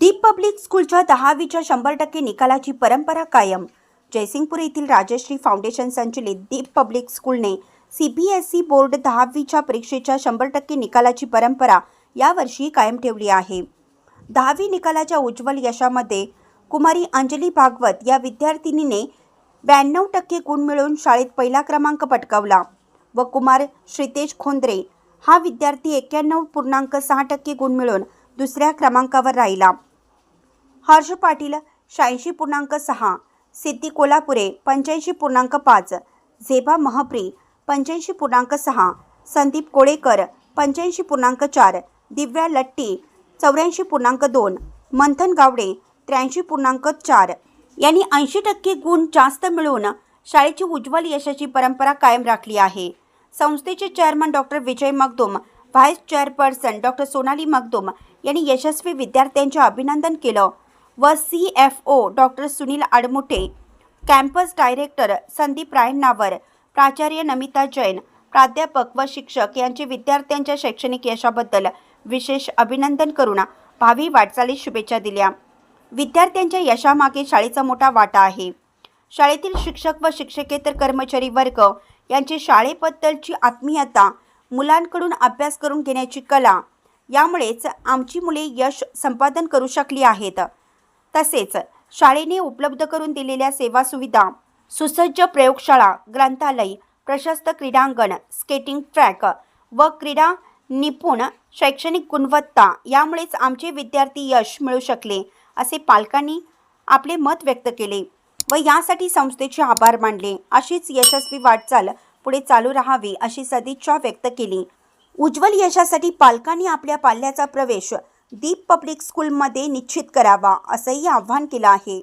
दीप public स्कूलच्या दहावीच्या शंभर टक्के निकालाची परंपरा कायम. जयसिंगपूर येथील राजश्री फाउंडेशन संचलित Deep public स्कूलने C B S E board दहावीच्या परीक्षेच्या शंभर टक्के निकालाची परंपरा यावर्षी कायम ठेवली आहे. दहावी निकालाच्या उज्ज्वल यशामध्ये कुमारी अंजली भागवत या विद्यार्थिनीने ब्याण्णव टक्के गुण मिळवून शाळेत पहिला क्रमांक पटकावला व कुमार श्रितेश खोंद्रे हा विद्यार्थी एक्क्याण्णव पूर्णांक सहा टक्के गुण मिळवून दुसऱ्या क्रमांकावर राहिला. हर्ष पाटील शहाऐंशी पूर्णांक सहा सिद्धी कोल्हापुरे पंच्याऐंशी पूर्णांक पाच झेबा महप्री पंच्याऐंशी पूर्णांक सहा संदीप कोळेकर पंच्याऐंशी पूर्णांक चार दिव्या लट्टी चौऱ्याऐंशी पूर्णांक दोन मंथन गावडे त्र्याऐंशी पूर्णांक चार. यांनी ऐंशी टक्के गुण जास्त मिळवून शाळेची उज्ज्वल यशाची परंपरा कायम राखली आहे. संस्थेचे chairman doctor Vijay Magdum vice chairperson doctor Sonali Magdum यांनी यशस्वी विद्यार्थ्यांचे अभिनंदन केलं. व C F O doctor Sunil Admuthe campus director Sandeep Rayannavar प्राचार्य नमिता जैन प्राध्यापक व शिक्षक यांचे विद्यार्थ्यांच्या शैक्षणिक यशाबद्दल विशेष अभिनंदन करून भावी वाटचालीस शुभेच्छा दिल्या. विद्यार्थ्यांच्या यशामागे शाळेचा मोठा वाटा आहे. शाळेतील शिक्षक व शिक्षकेतर कर्मचारी वर्ग यांची शाळेबद्दलची आत्मीयता मुलांकडून अभ्यास करून घेण्याची कला यामुळेच आमची मुले यश संपादन करू शकली आहेत. तसेच शाळेने उपलब्ध करून दिलेल्या सेवा सुविधा सुसज्ज प्रयोगशाळा ग्रंथालय प्रशस्त क्रीडांगण स्केटिंग ट्रॅक व क्रीडा निपुण शैक्षणिक गुणवत्ता यामुळेच आमचे विद्यार्थी यश मिळू शकले असे पालकांनी आपले मत व्यक्त केले व यासाठी संस्थेचे आभार मानले. अशीच यशस्वी वाटचाल पुढे चालू राहावी अशी सदिच्छा व्यक्त केली. उज्ज्वल यशासाठी पालकांनी आपल्या पाल्याचा प्रवेश दीप पब्लिक स्कूलमध्ये निश्चित करावा असंही आवाहन केलं आहे.